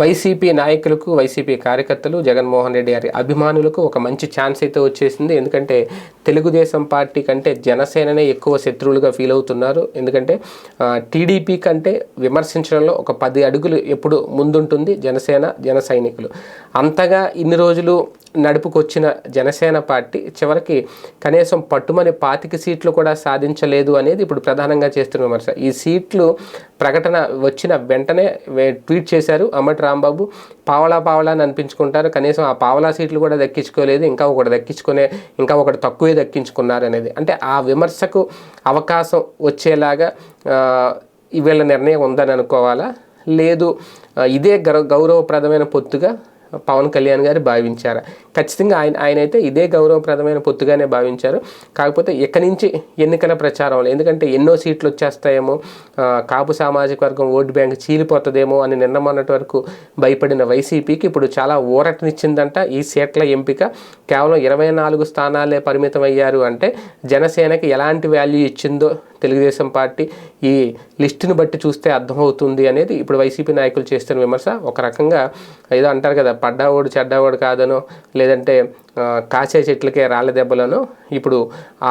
YCP నాయకులకు YCP కార్యకర్తలు జగన్మోహన్ రెడ్డి గారి అభిమానులకు ఒక మంచి ఛాన్స్ అయితే వచ్చేసింది. ఎందుకంటే తెలుగుదేశం పార్టీ కంటే జనసేననే ఎక్కువ శత్రువులుగా ఫీల్ అవుతున్నారు. ఎందుకంటే టీడీపీ కంటే విమర్శించడంలో ఒక పది అడుగులు ఎప్పుడు ముందుంటుంది జనసేన జన సైనికులు. అంతగా ఇన్ని రోజులు నడుపుకొచ్చిన జనసేన పార్టీ చివరికి కనీసం పట్టుమని పాతిక సీట్లు కూడా సాధించలేదు అనేది ఇప్పుడు ప్రధానంగా చేస్తున్న విమర్శ. ఈ సీట్లు ప్రకటన వచ్చిన వెంటనే ట్వీట్ చేశారు అమ్మటి రాంబాబు. పావలా పావలా అని అనిపించుకుంటారు. కనీసం ఆ పావలా సీట్లు కూడా దక్కించుకోలేదు. ఇంకా ఒకటి దక్కించుకునే ఇంకా ఒకటి తక్కువే దక్కించుకున్నారు అనేది అంటే ఆ విమర్శకు అవకాశం వచ్చేలాగా ఆ, వీళ్ళ నిర్ణయం ఉందని అనుకోవాలా లేదు ఇదే గౌరవప్రదమైన పొత్తుగా పవన్ కళ్యాణ్ గారు భావించారు. ఖచ్చితంగా ఆయన ఆయన అయితే ఇదే గౌరవప్రదమైన పొత్తుగానే భావించారు. కాకపోతే ఇక్కడి నుంచి ఎన్నికల ప్రచారంలో ఎందుకంటే ఎన్నో సీట్లు వచ్చేస్తాయేమో కాపు సామాజిక వర్గం ఓటు బ్యాంక్ చీలిపోతుందేమో అని నిన్న మొన్నటి వరకు భయపడిన వైసీపీకి ఇప్పుడు చాలా ఊరటనిచ్చిందంట ఈ సీట్ల ఎంపిక. కేవలం ఇరవై నాలుగు స్థానాలే పరిమితం అయ్యారు అంటే జనసేనకి ఎలాంటి వాల్యూ ఇచ్చిందో తెలుగుదేశం పార్టీ ఈ లిస్టును బట్టి చూస్తే అర్థమవుతుంది అనేది ఇప్పుడు వైసీపీ నాయకులు చేస్తున్న విమర్శ. ఒక రకంగా ఏదో అంటారు కదా పడ్డావాడు చెడ్డవాడు కాదనో లేదంటే కాసే చెట్లకే రాళ్ళ దెబ్బలను. ఇప్పుడు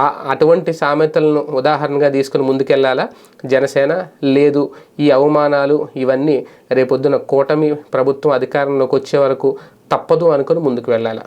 ఆ అటువంటి సామెతలను ఉదాహరణగా తీసుకుని ముందుకెళ్ళాలా జనసేన? లేదు. ఈ అవమానాలు ఇవన్నీ రేపొద్దున కూటమి ప్రభుత్వం అధికారంలోకి వచ్చే వరకు తప్పదు అనుకుని ముందుకు వెళ్ళాలా?